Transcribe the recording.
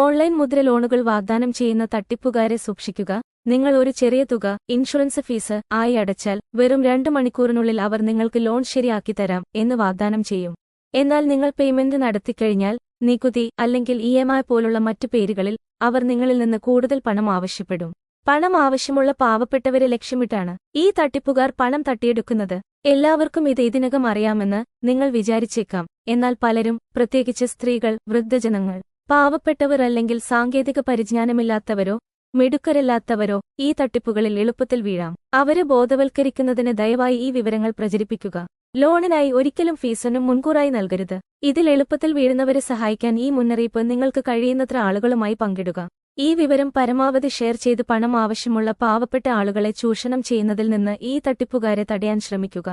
Online മുദ്ര ലോണുകൾ വാഗ്ദാനം ചെയ്യുന്ന തട്ടിപ്പുകാരെ സൂക്ഷിക്കുക. നിങ്ങൾ ഒരു ചെറിയ തുക ഇൻഷുറൻസ് ഫീസ് ആയി അടച്ചാൽ വെറും രണ്ട് മണിക്കൂറിനുള്ളിൽ അവർ നിങ്ങൾക്ക് ലോൺ ശരിയാക്കി തരാം എന്ന് വാഗ്ദാനം ചെയ്യും. എന്നാൽ നിങ്ങൾ പേയ്മെന്റ് നടത്തിക്കഴിഞ്ഞാൽ നികുതി അല്ലെങ്കിൽ ഇ എം ഐ പോലുള്ള മറ്റു പേരുകളിൽ അവർ നിങ്ങളിൽ നിന്ന് കൂടുതൽ പണം ആവശ്യപ്പെടും. പണം ആവശ്യമുള്ള പാവപ്പെട്ടവരെ ലക്ഷ്യമിട്ടാണ് ഈ തട്ടിപ്പുകാർ പണം തട്ടിയെടുക്കുന്നത്. എല്ലാവർക്കും ഇത് ഇതിനകം അറിയാമെന്ന് നിങ്ങൾ വിചാരിച്ചേക്കാം. എന്നാൽ പലരും പ്രത്യേകിച്ച് സ്ത്രീകൾ വൃദ്ധജനങ്ങൾ പാവപ്പെട്ടവർ അല്ലെങ്കിൽ സാങ്കേതിക പരിജ്ഞാനമില്ലാത്തവരോ മിടുക്കരല്ലാത്തവരോ ഈ തട്ടിപ്പുകളിൽ എളുപ്പത്തിൽ വീഴാം. അവരെ ബോധവൽക്കരിക്കുന്നതിന് ദയവായി ഈ വിവരങ്ങൾ പ്രചരിപ്പിക്കുക. ലോണിനായി ഒരിക്കലും ഫീസൊന്നും മുൻകൂറായി നൽകരുത്. ഇതിൽ എളുപ്പത്തിൽ വീഴുന്നവരെ സഹായിക്കാൻ ഈ മുന്നറിയിപ്പ് നിങ്ങൾക്ക് കഴിയുന്നത്ര ആളുകളുമായി പങ്കിടുക. ഈ വിവരം പരമാവധി ഷെയർ ചെയ്ത് പണം ആവശ്യമുള്ള പാവപ്പെട്ട ആളുകളെ ചൂഷണം ചെയ്യുന്നതിൽ നിന്ന് ഈ തട്ടിപ്പുകാരെ തടയാൻ ശ്രമിക്കുക.